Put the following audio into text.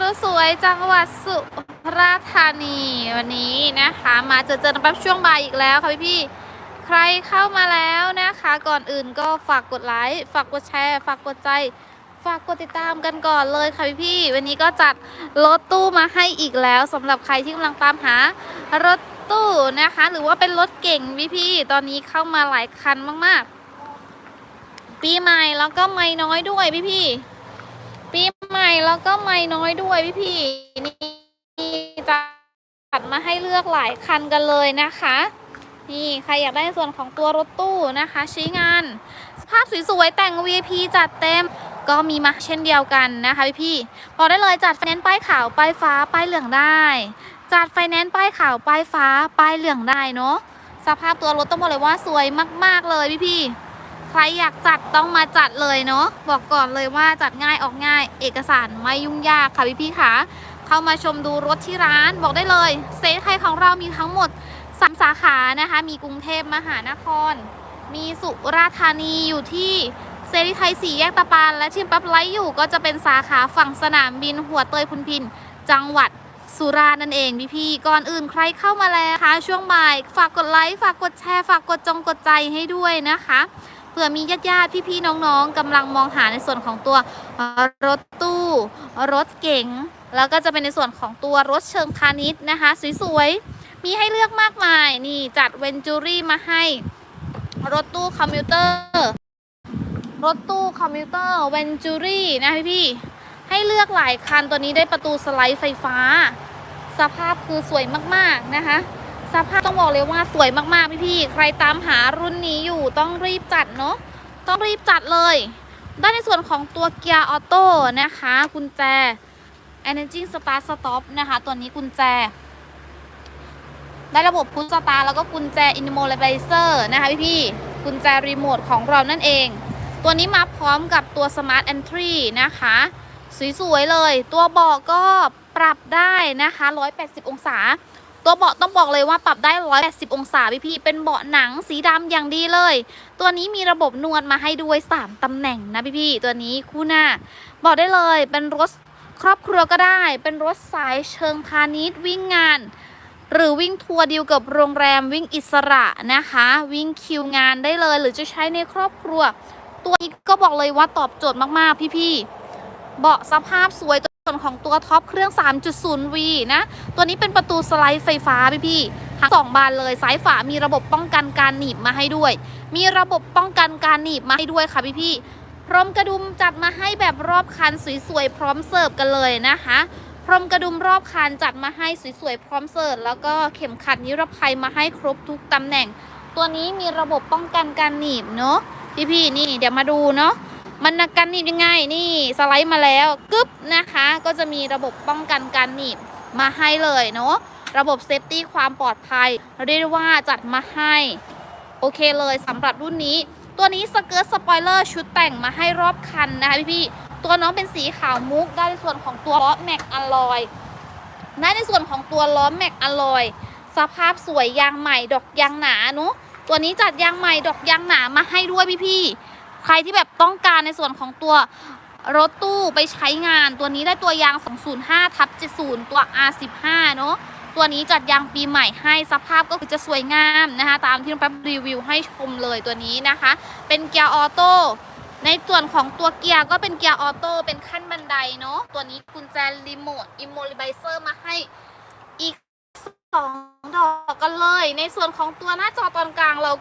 รถสวยจังหวัดสุราษฎร์ธานีวันนี้นะคะ มาเจอเจอกันแป๊บช่วงบ่ายอีกแล้วค่ะพี่พี่ใครเข้ามาแล้วนะคะ ก่อนอื่นก็ฝากกดไลค์ฝากกดแชร์ฝากกดใจ ฝากกดติดตามกันก่อนเลยค่ะพี่พี่วันนี้ก็จัดรถตู้มาให้อีกแล้วสำหรับใครที่กำลังตามหารถตู้นะคะ หรือว่าเป็นรถเก่งพี่พี่ตอนนี้เข้ามาหลายคันมากๆ ปีใหม่แล้วก็ไม่น้อยด้วยพี่พี่ ใหม่แล้วก็ไม่น้อยด้วยพี่พี่นี่จะจัดมาให้เลือกหลายคันกันเลยนะคะ นี่ใครอยากได้ส่วนของตัวรถตู้นะคะชี้งาน สภาพสวยๆแต่ง VIP จัดเต็มก็มีมาเช่นเดียวกันนะคะพี่พี่บอกได้เลยจัดไฟแนนซ์ป้ายขาวป้ายฟ้าป้ายเหลืองได้ จัดไฟแนนซ์ป้ายขาวป้ายฟ้าป้ายเหลืองได้เนาะสภาพตัวรถต้องบอกเลยว่าสวยมาก ๆเลยพี่พี่ ใครอยากจัดต้องมาจัดเลยเนาะบอกก่อนเลยว่าจัดง่ายออกง่าย เอกสารไม่ยุ่งยากค่ะพี่พี่ๆค่ะเข้ามาชมดูรถที่ร้านบอกได้เลยเซตไทยของเรามีทั้งหมดสามสาขานะคะ มีกรุงเทพมหานคร มีสุราษฎร์ธานีอยู่ที่เซรีไทยสี่แยกตะปานและที่ปั๊บไลท์อยู่ก็จะเป็นสาขาฝั่งสนามบินหัวเตยพุนพิน จังหวัดสุราษฎร์นั่นเองพี่พี่ๆก่อนอื่นใครเข้ามาแล้วคะช่วงบ่าย ฝากกดไลค์ฝากกดแชร์ ฝากกดจงกดใจให้ด้วยนะคะ เผื่อมีญาติญาติพี่ๆน้องๆกำลังมองหาในส่วนของตัวรถตู้ รถเก๋งแล้วก็จะเป็นในส่วนของตัวรถเชิงพาณิชย์นะคะ สวยๆ มีให้เลือกมากมาย นี่จัดเวนจูรี่มาให้ รถตู้คอมพิวเตอร์ รถตู้คอมพิวเตอร์เวนจูรี่นะพี่พี่ๆให้เลือกหลายคันตัวนี้ได้ประตูสไลด์ไฟฟ้า สภาพคือสวยมากๆนะคะ สภาพต้องบอกเลยว่าสวยมากๆพี่พี่ๆใครตามหารุ่นนี้อยู่ต้องรีบจัดเนาะต้องรีบจัดเลยได้ในส่วนของตัวเกียร์ออโต้นะคะ กุญแจ Energy Start Stop นะคะ ตัวนี้กุญแจ ได้ระบบพุชสตาร์แล้วก็กุญแจ i n m o l i z e r นะคะพี่พี่ๆกุญแจรีโมทของเรานั่นเอง ตัวนี้มาพร้อมกับตัว Smart Entry นะคะ สวยๆเลย ตัวเบาะก็ปรับได้นะคะ 180 องศา ตัวเบาะต้องบอกเลยว่าปรับได้ 180 องศาพี่พี่เป็นเบาะหนังสีดำอย่างดีเลย ตัวนี้มีระบบนวดมาให้ด้วย 3ตำแหน่งนะพี่พี่ตัวนี้คู่หน้า บอกได้เลยเป็นรถครอบครัวก็ได้ เป็นรถสายเชิงพาณิชย์วิ่งงาน หรือวิ่งทัวร์ดีลกับโรงแรมวิ่งอิสระนะคะ วิ่งคิวงานได้เลย หรือจะใช้ในครอบครัว ตัวนี้ก็บอกเลยว่าตอบโจทย์มากๆพี่ๆเบาะสภาพสวยตัว ส่วนของตัวท็อปเครื่อง 3.0V นะ ตัวนี้เป็นประตูสไลด์ไฟฟ้าพี่ๆทั้งสองบานเลยซ้ายฝามีระบบป้องกันการหนีบมาให้ด้วย มีระบบป้องกันการหนีบมาให้ด้วยค่ะพี่ๆพร้อมกระดุมจัดมาให้แบบรอบคันสวยๆพร้อมเสิร์ฟกันเลยนะคะพรมกระดุมรอบคันจัดมาให้สวยๆพร้อมเสิร์ฟแล้วก็เข็มขัดนิรภัยมาให้ครบทุกตำแหน่ง ตัวนี้มีระบบป้องกันการหนีบเนาะพี่ๆนี่เดี๋ยวมาดูเนาะ มันกันหนีบยังไงนี่สไลด์มาแล้วกึ๊บนะคะ ก็จะมีระบบป้องกันการหนีบมาให้เลยเนาะระบบเซฟตี้ความปลอดภัย เรียกว่าจัดมาให้ โอเคเลยสำหรับรุ่นนี้ ตัวนี้สเกิร์ตสปอยเลอร์ชุดแต่งมาให้รอบคันนะคะพี่ๆตัวน้องเป็นสีขาวมุกได้ในส่วนของตัวล้อแม็กอลลอยได้ในส่วนของตัวล้อแม็กอลลอยสภาพสวยยางใหม่ดอกยางหนาเนอะตัวนี้จัดยางใหม่ดอกยางหนามาให้ด้วยพี่ๆ ใครที่แบบต้องการในส่วนของตัวรถตู้ไปใช้งานตัวนี้ได้ตัวยาง 205ทับ70 ตัว R15 เนอะตัวนี้จัดยางปีใหม่ให้สภาพก็คือจะสวยงามนะคะ ตามที่น้องแป๊บรีวิวให้ชมเลยตัวนี้นะคะ เป็นเกียร์ออโต้ในส่วนของตัวเกียร์ก็เป็นเกียร์ออโต้เป็นขั้นบันไดเนาะตัวนี้กุญแจรีโมทอิมโมลิไบเซอร์มาให้อีกสองดอกกันเลย ในส่วนของตัวหน้าจอตอนกลางเราก็